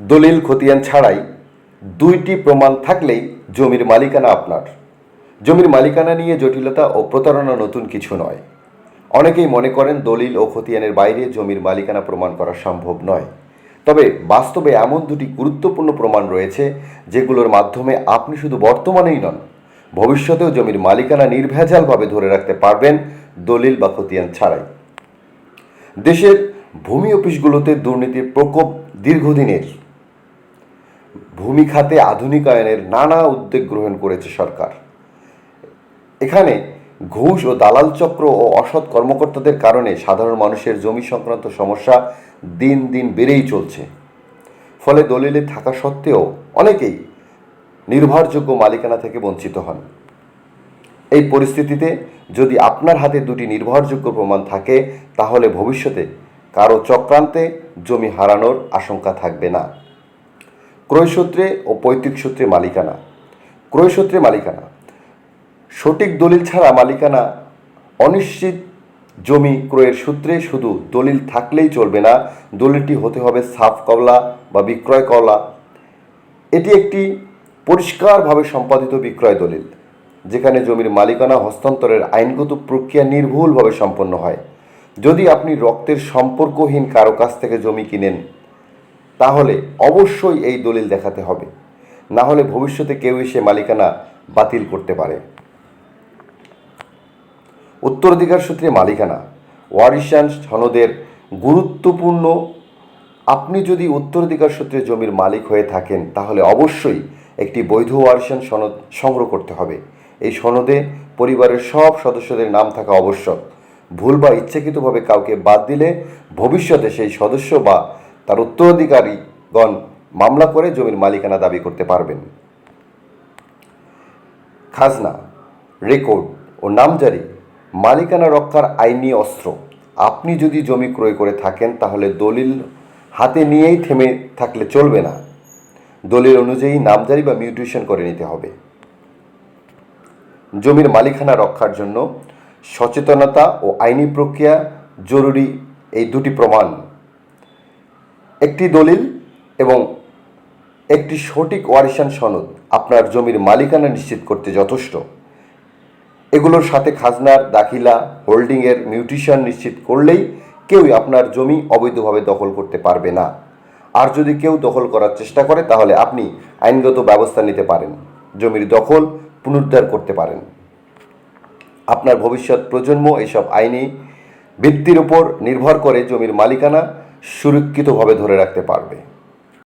দলিল খতিয়ান ছাড়াই দুইটি প্রমাণ থাকলেই জমির মালিকানা আপনার। জমির মালিকানা নিয়ে জটিলতা ও প্রতারণা নতুন কিছু নয়। অনেকেই মনে করেন দলিল ও খতিয়ানের বাইরে জমির মালিকানা প্রমাণ করা সম্ভব নয়। তবে বাস্তবে এমন দুটি গুরুত্বপূর্ণ প্রমাণ রয়েছে যেগুলোর মাধ্যমে আপনি শুধু বর্তমানেই নন, ভবিষ্যতেও জমির মালিকানা নির্ভেজালভাবে ধরে রাখতে পারবেন দলিল বা খতিয়ান ছাড়াই। দেশের ভূমি অফিসগুলোতে দুর্নীতির প্রকোপ দীর্ঘদিনের। ভূমি খাতে আধুনিকায়নের নানা উদ্যোগ গ্রহণ করেছে সরকার। এখানে ঘুষ ও দালাল চক্র ও অসৎ কর্মকর্তাদের কারণে সাধারণ মানুষের জমি সংক্রান্ত সমস্যা দিন দিন বেড়েই চলছে। ফলে দলিলে থাকা সত্ত্বেও অনেকেই নির্ভরযোগ্য মালিকানা থেকে বঞ্চিত হন। এই পরিস্থিতিতে যদি আপনার হাতে দুটি নির্ভরযোগ্য প্রমাণ থাকে, তাহলে ভবিষ্যতে কারও চক্রান্তে জমি হারানোর আশঙ্কা থাকবে না। ক্রয়সূত্রে ও পৈতৃক সূত্রে মালিকানা। ক্রয়সূত্রে মালিকানা। সঠিক দলিল ছাড়া মালিকানা, অনিশ্চিত জমি ক্রয়ের সূত্রে শুধু দলিল থাকলেই চলবে না, দলিলটি হতে হবে সাফ কবলা বা বিক্রয় কবলা। এটি একটি পরিষ্কারভাবে সম্পাদিত বিক্রয় দলিল, যেখানে জমির মালিকানা হস্তান্তরের আইনগত প্রক্রিয়া নির্ভুলভাবে সম্পন্ন হয়। যদি আপনি রক্তের সম্পর্কহীন কারও কাছ থেকে জমি কিনেন তাহলে অবশ্যই এই দলিল দেখাতে হবে। না হলে ভবিষ্যতে কেউ এসে মালিকানা বাতিল করতে পারে। উত্তরাধিকার সূত্রে মালিকানা। ওয়ারিশান সনদের গুরুত্বপূর্ণ, আপনি যদি উত্তরাধিকার সূত্রে জমির মালিক হয়ে থাকেন, তাহলে অবশ্যই একটি বৈধ ওয়ারিশান সনদ সংগ্রহ করতে হবে। এই সনদে পরিবারের সব সদস্যদের নাম থাকা আবশ্যক। ভুল বা ইচ্ছাকৃতভাবে কাউকে বাদ দিলে ভবিষ্যতে সেই সদস্য বা তার উত্তরাধিকারীগণ মামলা করে জমির মালিকানা দাবি করতে পারবেন। খাজনা, রেকর্ড ও নামজারি, মালিকানা রক্ষার আইনি অস্ত্র, আপনি যদি জমি ক্রয় করে থাকেন তাহলে দলিল হাতে নিয়েই থেমে থাকলে চলবে না। দলিল অনুযায়ী নামজারি বা মিউটেশন করে নিতে হবে। জমির মালিকানা রক্ষার জন্য সচেতনতা ও আইনি প্রক্রিয়া জরুরি এই দুটি প্রমাণ। একটি দলিল এবং একটি সঠিক ওয়ারিশান সনদ আপনার জমির মালিকানা নিশ্চিত করতে যথেষ্ট। এগুলোর সাথে খাজনার, দাখিলা, হোল্ডিংয়ের মিউটিশন নিশ্চিত করলেই কেউই আপনার জমি অবৈধভাবে দখল করতে পারবে না। আর যদি কেউ দখল করার চেষ্টা করে, তাহলে আপনি আইনগত ব্যবস্থা নিতে পারেন, জমির দখল পুনরুদ্ধার করতে পারেন। আপনার ভবিষ্যৎ প্রজন্ম এসব আইনি ভিত্তির উপর নির্ভর করে জমির মালিকানা সুরক্ষিতভাবে ধরে রাখতে পারবে।